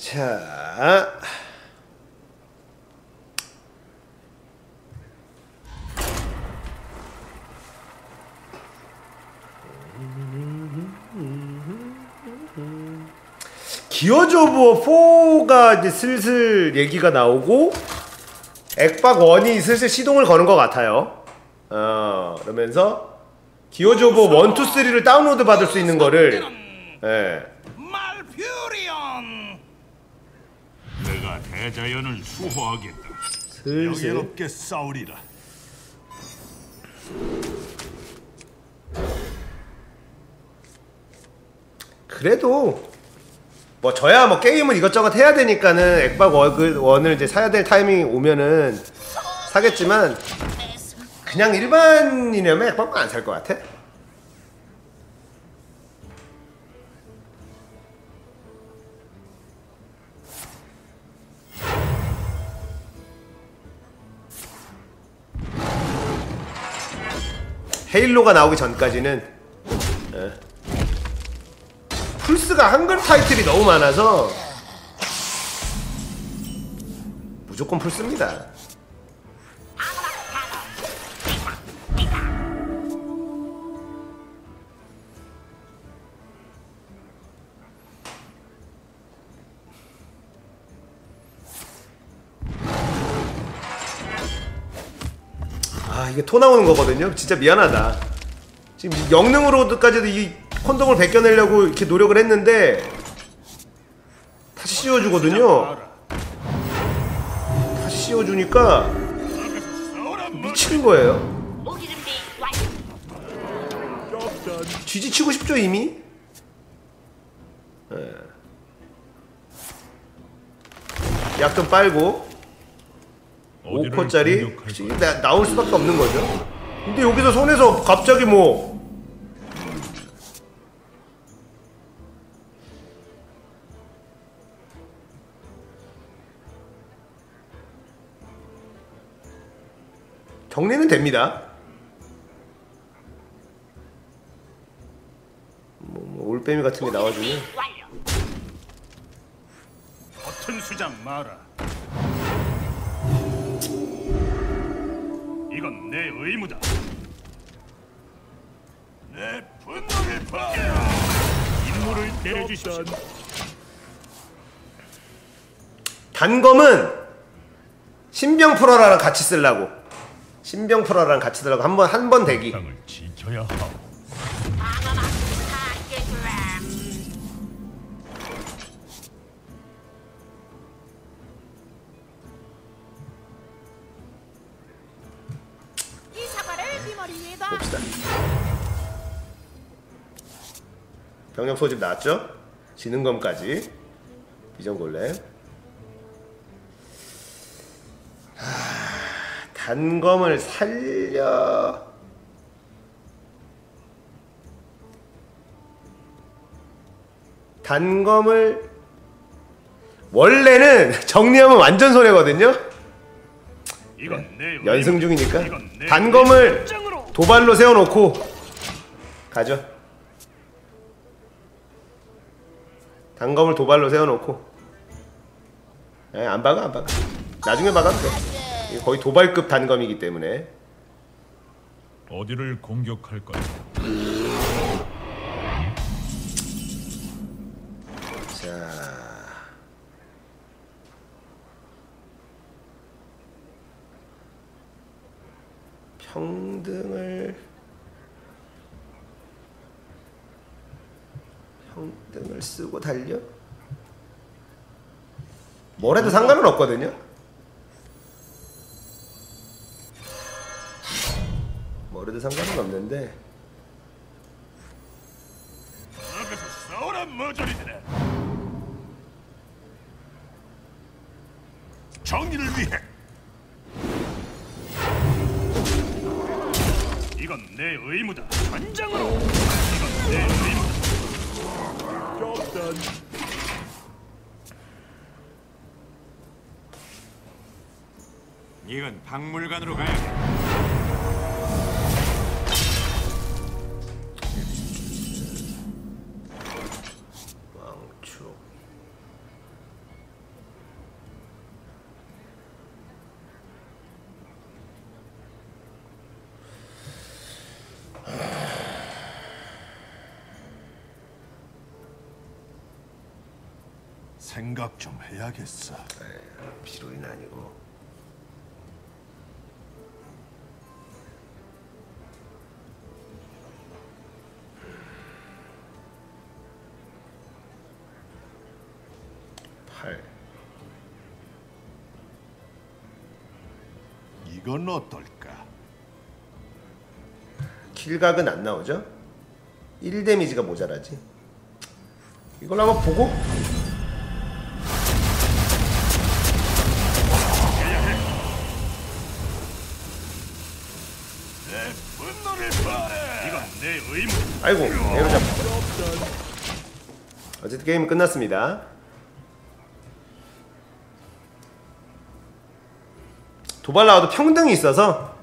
자. 기어즈 오브 4가 이제 슬슬 얘기가 나오고 액박 1이 슬슬 시동을 거는 것 같아요. 어, 그러면서 기어즈 오브 1, 2, 3를 다운로드 받을 수 있는 거를 예. 말퓨리온 내가 대자연을 수호하겠다. 슬슬. 명예롭게 싸우리라. 그래도 뭐 저야 뭐 게임을 이것저것 해야 되니까는 액박 원- 원을 이제 사야 될 타이밍이 오면은 사겠지만 그냥 일반이라면 액박은 안 살 것 같아. 헤일로가 나오기 전까지는 예. 플스가 한글 타이틀이 너무 많아서 무조건 플스입니다. 이게 토 나오는 거거든요. 진짜 미안하다. 지금 영능으로까지도 이 콘돔을 벗겨내려고 이렇게 노력을 했는데 다시 씌워주거든요. 다시 씌워주니까 미치는 거예요. 쥐지치고 싶죠 이미? 약 좀 빨고 5코짜리 나, 나올 수밖에 없는 거죠. 근데 여기서 손에서 갑자기 뭐 정리는 됩니다. 뭐, 뭐 올빼미 같은 게 완료. 버튼 수장 마라 이건 내 의무다. 내 분노를 봐 임무를 내려주십시오. 단검은 신병 풀어라랑 같이 쓰려고. 신병 풀어라랑 같이 쓰려고. 한번 한 번 대기. 땅을 지켜야 하오 봅시다 병력 소집 나왔죠? 지능검까지 비전골렘 하, 단검을 살려 단검을 원래는 정리하면 완전 손해거든요 이건 내 연승. 중이니까 단검을. 도발로 세워놓고 가죠. 단검을 도발로 세워놓고. 에, 안 박아 안 박아. 나중에 박아도 돼. 거의 도발급 단검이기 때문에. 어디를 공격할 거야? 자. 평 등을 평등을 쓰고 달려? 뭘 해도 상관은 없거든요. 뭘 해도 상관은 없는데. 나가서 싸우라 머저리들아 정의를 위해 이건 내 의무다 전장으로 이건 내 의무다 이건 박물관으로 가야겠다. 생각 좀 해야겠어. 비로는 아니고. 팔. 이건 어떨까? 킬각은 안 나오죠? 1 데미지가 모자라지. 이걸 한번 보고 아이고 얘로 잡고. 어쨌든 게임 은 끝났습니다. 도발 나와도 평등이 있어서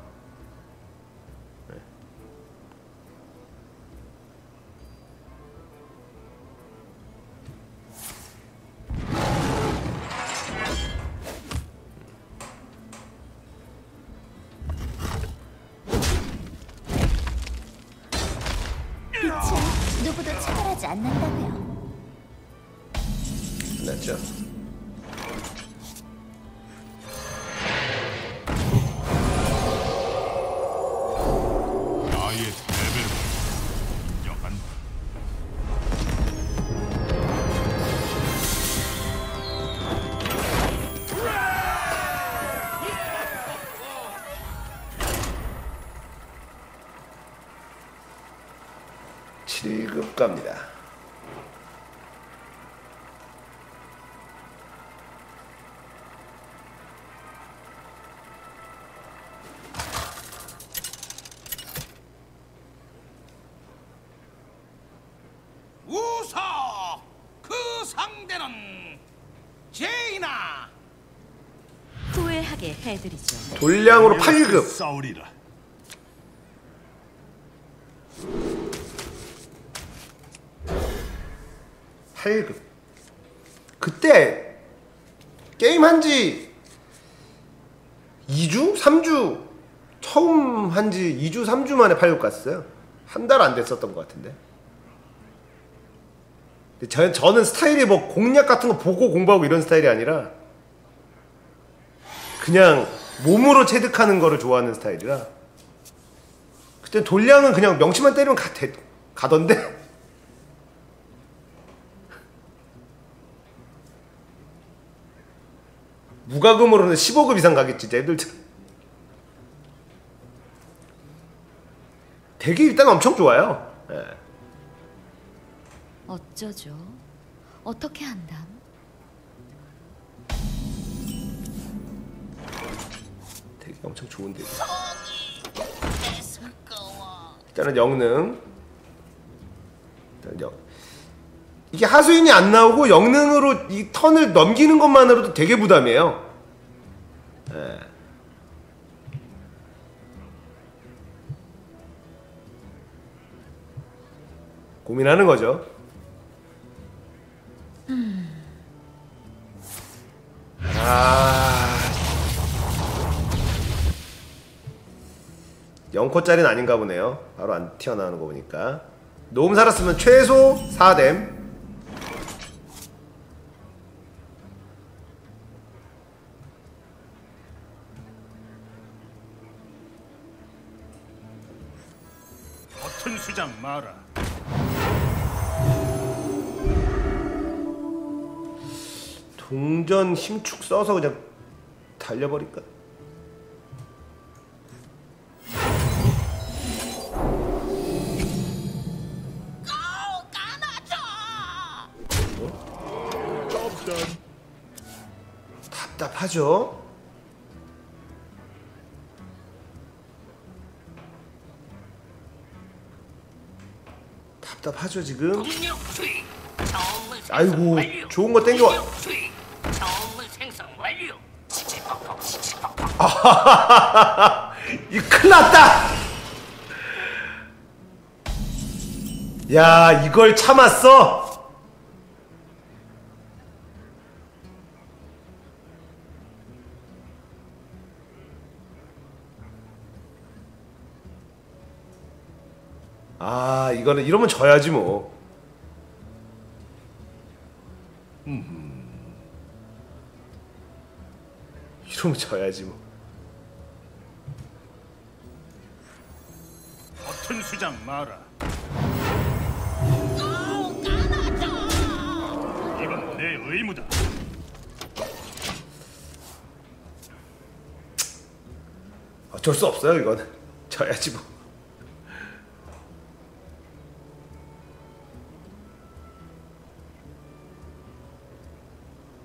우서 그 상대는 제이나 후회하게 해드리죠. 돌량으로 8급. 싸우리라. 팔급. 그때 게임 한지 2주? 3주? 처음 한지 2주 3주 만에 8급 갔어요. 한 달 안 됐었던 것 같은데. 저, 저는 스타일이 뭐 공략 같은 거 보고 공부하고 이런 스타일이 아니라 그냥 몸으로 체득하는 거를 좋아하는 스타일이라. 그때 돌량은 그냥 명치만 때리면 가, 되, 가던데 무과금으로는 15급 이상 가겠지 애들 되게 일단 엄청 좋아요 예. 어쩌죠? 어떻게 한담? 되게 엄청 좋은데 일단은 영능 일단 영 이게 하수인이 안 나오고 영능으로 이 턴을 넘기는 것만으로도 되게 부담이에요 예. 고민하는 거죠 아 0코짜리는 아닌가 보네요. 바로 안 튀어나오는 거 보니까. 노음 살았으면 최소 4댐. 동전 힘축 써서 그냥 달려버릴까? 답답하죠? 답답하죠 지금? 아이고. 좋은 거 땡겨. 공 이 큰일 났다! 야, 이걸 참았어? 아, 이거는 이러면 져야지 뭐. 이러면 져야지 뭐. 수장 마라. 이건 내 의무다. 어쩔 수 없어요 이건. 져야지 뭐.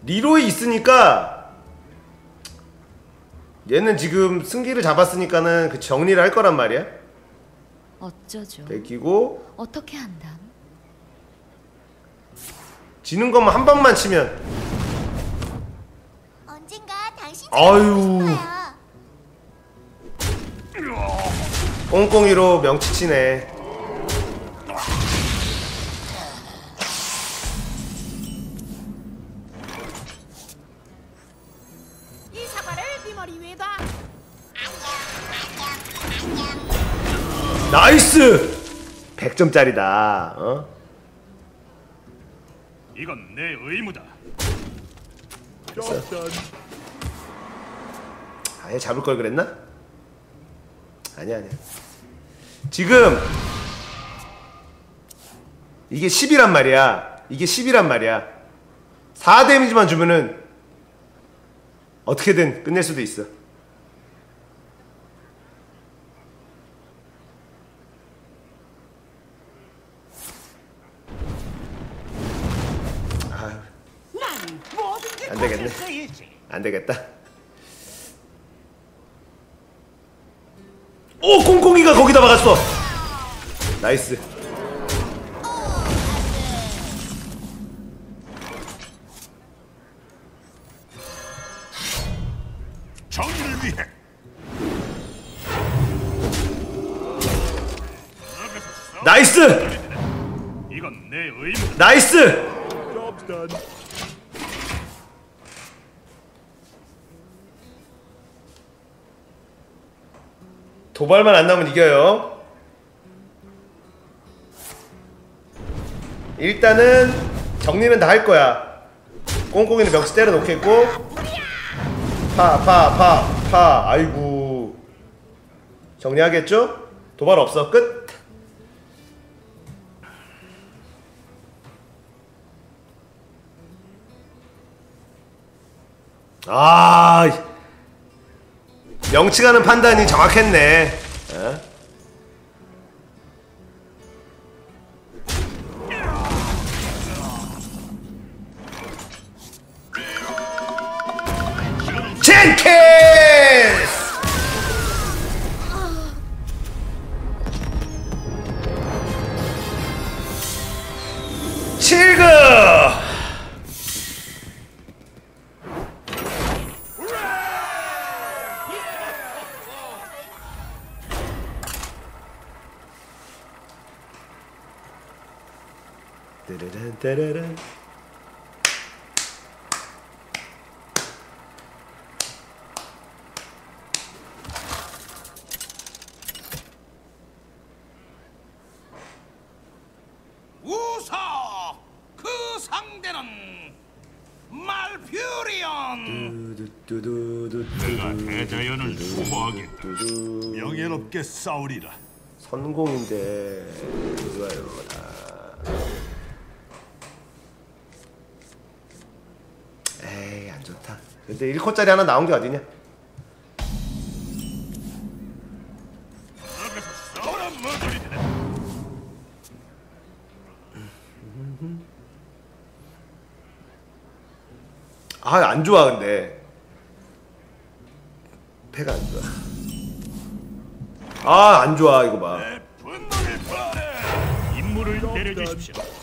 리로이 있으니까 얘는 지금 승기를 잡았으니까는 그 정리를 할 거란 말이야. 어쩌죠? 베끼고 어떻게 한담? 지는 것만 한 방만 치면 언젠가 당신 아유. 꽁꽁이로 명치치네. 이 사과를 네 머리 위에다. 나이스! 100점짜리다. 어? 이건 내 의무다. 아예 잡을 걸 그랬나? 아니야 아니야. 지금 이게 10이란 말이야. 이게 10이란 말이야. 4 데미지만 주면은 어떻게든 끝낼 수도 있어. 아유, 난 뭐든지 안 되겠네. 고칠 수 있지. 안 되겠다. 오 꽁꽁이가 거기다 막았어. 나이스. 정의를 위해 나이스. 이건 내 의무. 나이스. 도발만 안 나오면 이겨요. 일단은 정리는 다 할 거야. 꽁꽁이는 명치 때려 놓겠고. 파, 파, 파, 파. 아이고. 정리하겠죠? 도발 없어. 끝. 아, 명치가는 판단이 정확했네. 어? 따라란 우서 그 상대는 말퓨리온. 두두두두두 내가 대자연을 수호하겠다. 두두 명예롭게 싸우리라. 선공인데 좋아요 다 에이 안 좋다 근데 1코짜리 하나 나온 게 어디냐. 아 안 좋아 근데 패가 안 좋아 아 안 좋아 이거 봐. 임무를 내려주십시오.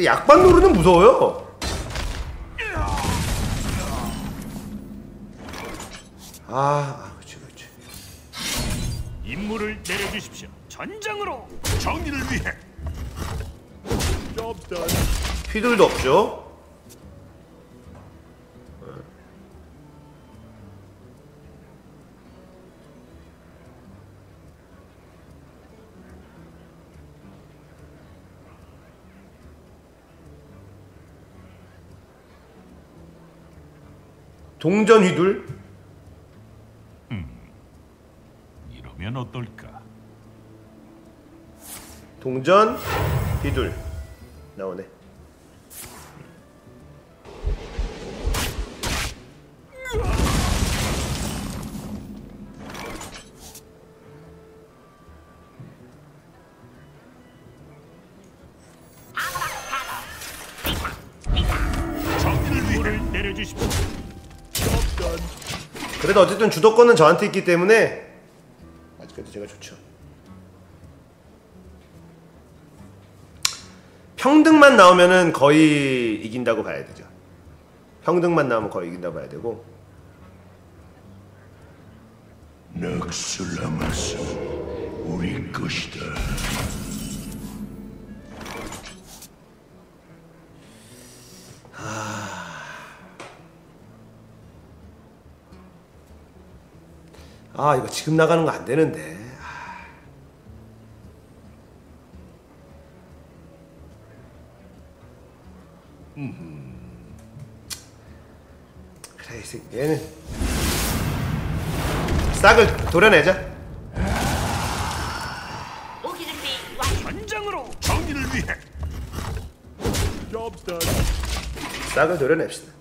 근데 약반 노르는 무서워요 아, 아 그치 그치 임무를 내려주십시오. 전장으로. 정의를 위해 휘둘도 없죠 동전 휘둘 이러면 어떨까? 동전 휘둘 나오네 내려주십시오. 그래도 어쨌든 주도권은 저한테 있기 때문에 아직까지 제가 좋죠. 평등만 나오면은 거의 이긴다고 봐야 되죠. 평등만 나오면 거의 이긴다고 봐야 되고 넉슬라마스 우리 것이다. 아 이거 지금 나가는 거 안 되는데. 그래 이 새끼 얘는 싹을 도려내자. 무기 준비 완료. 전장으로 정의를 위해. 싹을 도려냅시다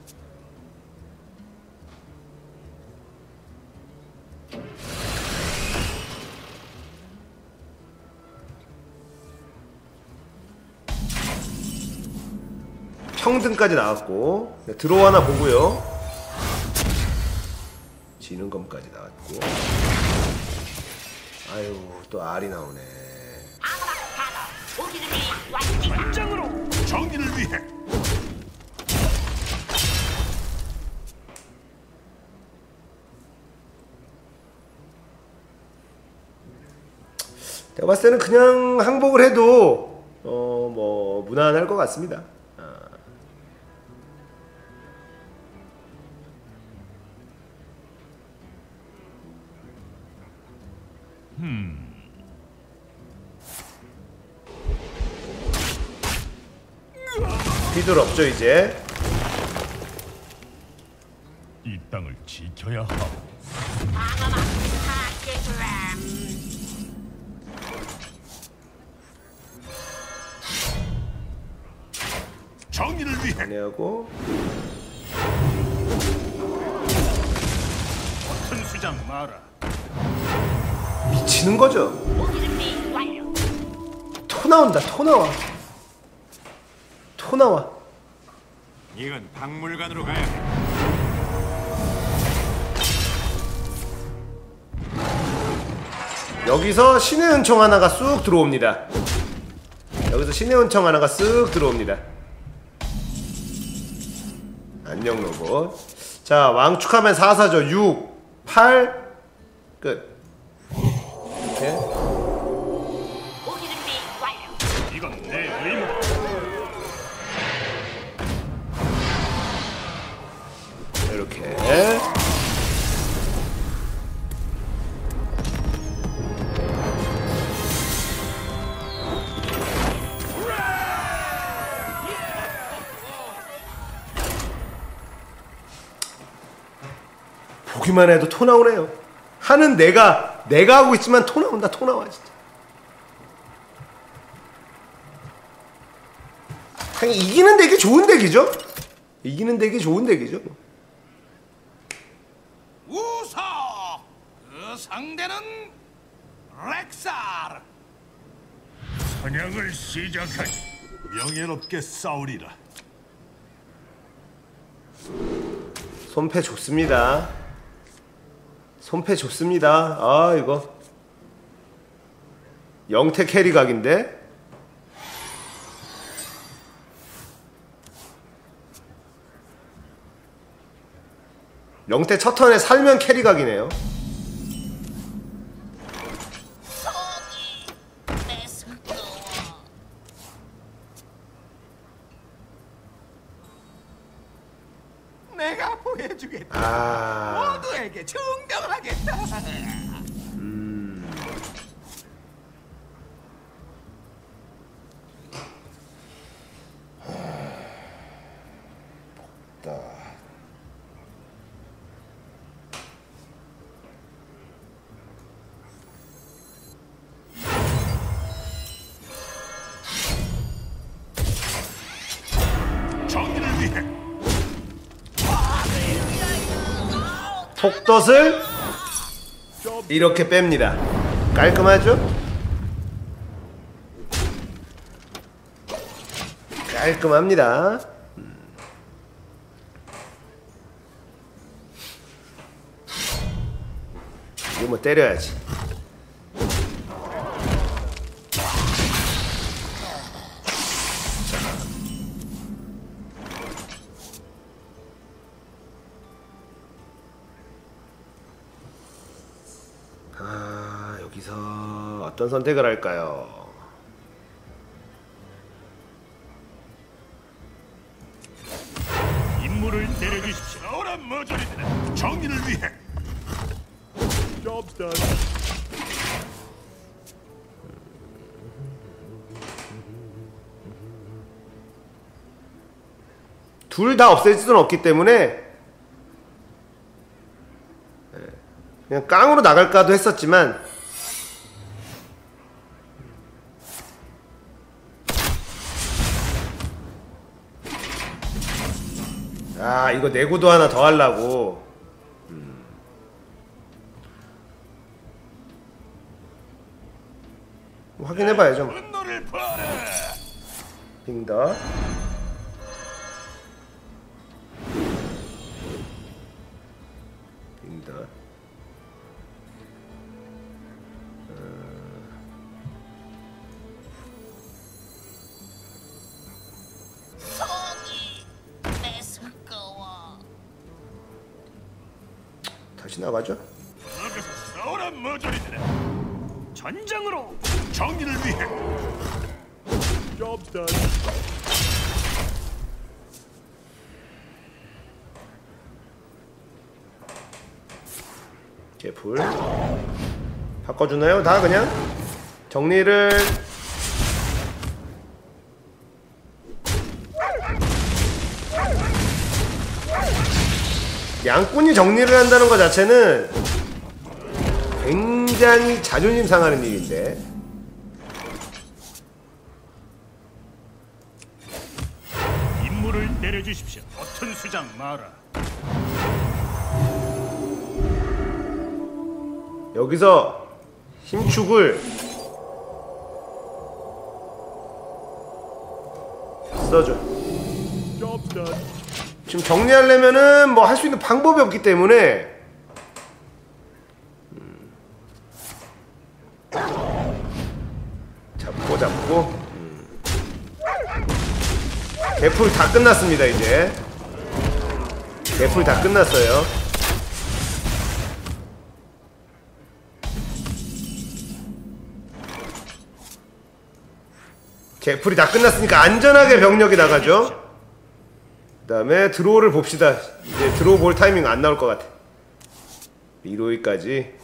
평등까지 나왔고 네, 들어오 하나 보고요 지는 검까지 나왔고 아유 또 R이 나오네. 전장으로 정의를 위해 제가 봤을 때는 그냥 항복을 해도 어 뭐 무난할 것 같습니다. 아. 비둘 없죠 이제. 이 땅을 지켜야 하오. 정의를 위해 안내하고 큰 수장 마라. 미치는 거죠. 토 나온다. 토 나와. 토 나와. 이건 박물관으로 가야 해. 여기서 신의 은총 하나가 쑥 들어옵니다. 여기서 신의 은총 하나가 쓱 들어옵니다. 안녕 로봇. 자 왕축하면 4사죠. 6, 8, 끝. 이렇게. 이렇게. 보기만 해도 토 나오네요. 하는 내가 내가 하고 있지만 토 나온다. 토 나와 진짜. 그냥 이기는 덱이 좋은 덱이죠. 이기는 덱이 좋은 덱이죠. 우서 그 상대는 렉사르 사냥을 시작하지. 명예롭게 싸우리라. 손패 좋습니다. 손패 좋습니다. 아 이거 영태 캐리 각인데 영태 첫 턴에 살면 캐리 각이네요. 속덫을 이렇게 뺍니다. 깔끔하죠? 깔끔합니다. 음. 이거 뭐 때려야지. 어떤 선택을 할까요? 임무를 내려주십시오. 싸우란 머저리들아 정의를 위해 둘다 없앨 수는 없기 때문에 예, 그냥 깡으로 나갈까도 했었지만 아 이거 내구도 하나 더 하려고. 음. 확인해봐야죠. 빙더 싸우란 머저리들아. 전장으로 정의를 위해. 개풀. 바꿔주나요? 다 그냥? 정리를. 양꾼이 정리를 한다는 것 자체는 굉장히 자존심 상하는 일인데 임무를 내려주십시오. 버튼 수장 마라. 여기서 힘축을 써줘. 지금 정리하려면은 뭐 할 수 있는 방법이 없기 때문에 잡고 잡고 음. 개풀 다 끝났습니다 이제 개풀 다 끝났어요. 개풀이 다 끝났으니까 안전하게 병력이 나가죠. 그 다음에 드로우를 봅시다. 이제 드로우 볼 타이밍 안 나올 것 같아. 미로이까지.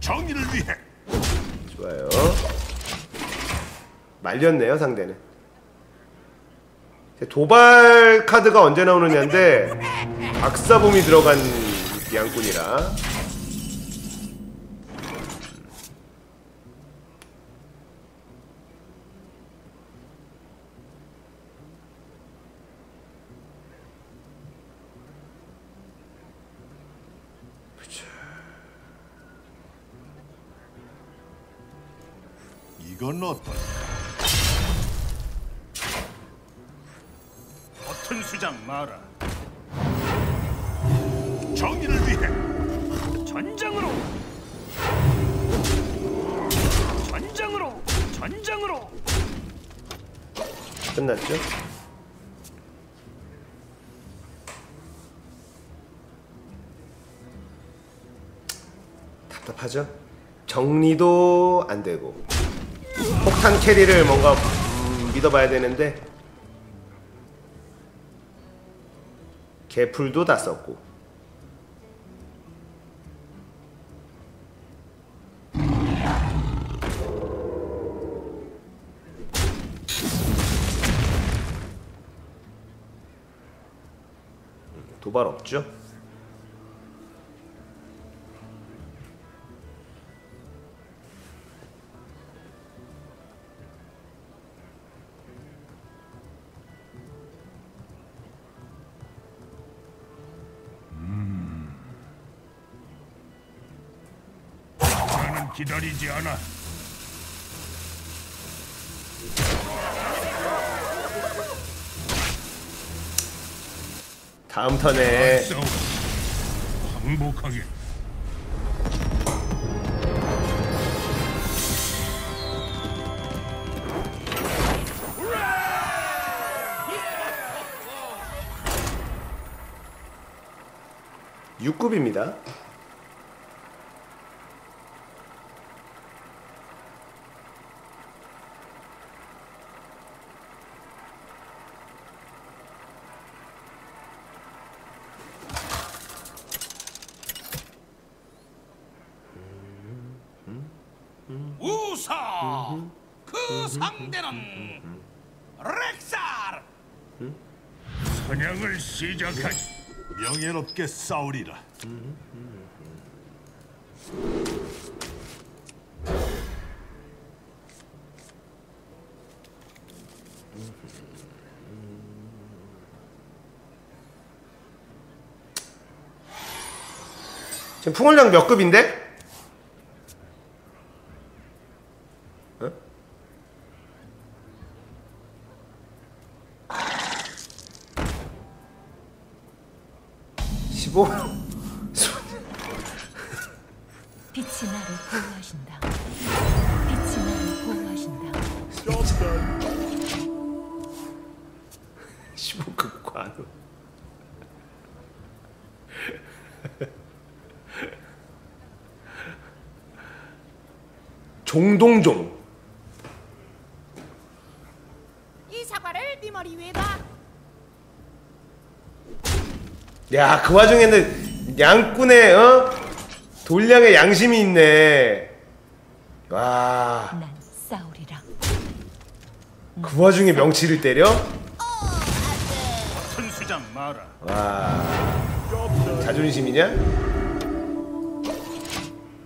정의를 위해 좋아요. 말렸네요, 상대는. 도발 카드가 언제 나오느냐인데, 박사bom이 들어간 양꾼이라. 이건 어떤 버튼 수장 마라. 정의를 위해 전장으로. 전장으로. 전장으로. 끝났죠? 답답하죠? 정리도 안 되고 폭탄 캐리를 뭔가 음, 믿어봐야 되는데 개풀도 다 썼고 도발 없죠? 기다리지 않아. 다음 턴에 싸워. 항복하게. 육급입니다 우사 그 상대는 렉살 사냥을 시작하지. 명예롭게 싸우리라. 지금 풍월량 몇 급인데? (15) 빛이 나를 보호하신다. 빛이 나를 보호하신다. 15급 관우 종동종 이 사과를 네 머리 위에 봐. 야 그 와중에는 양꾼의 어? 돌량의 양심이 있네. 와그 난 싸우리라. 와중에 명치를 때려? 천수장 마라. 와. 자존심이냐?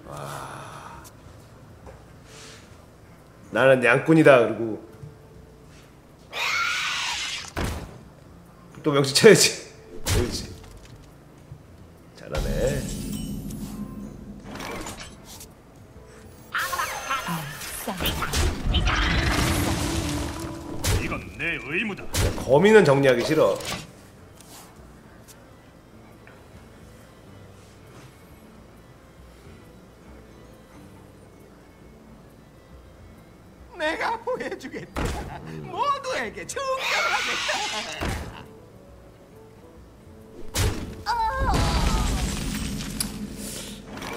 와. 나는 양꾼이다 그리고. 또 명치 쳐야지. 그렇지 거미는 정리하기 싫어. 내가 보여주겠다. 모두에게 증명하겠다.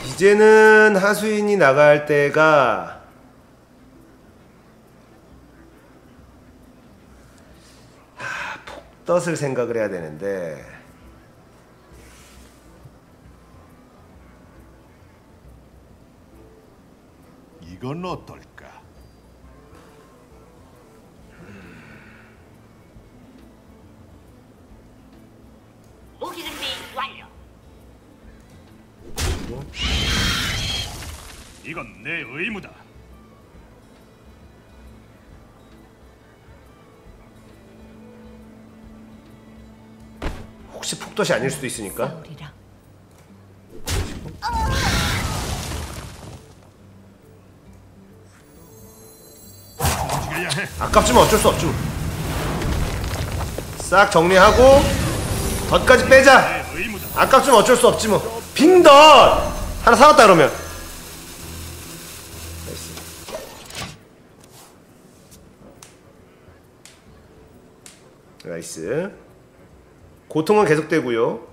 이제는 하수인이 나갈 때가 하, 폭덫을 생각을 해야 되는데 이건 어떨까? 무기 준비 완료. 이건 내 의무다. 폭덫이 아닐 수도 있으니까. 아깝지만 어쩔 수 없죠. 싹 정리하고 덫까지 빼자. 아깝지만 어쩔 수 없지 뭐. 빙덧! 하나 사왔다 그러면. 나이스. 나이스 고통은 계속되고요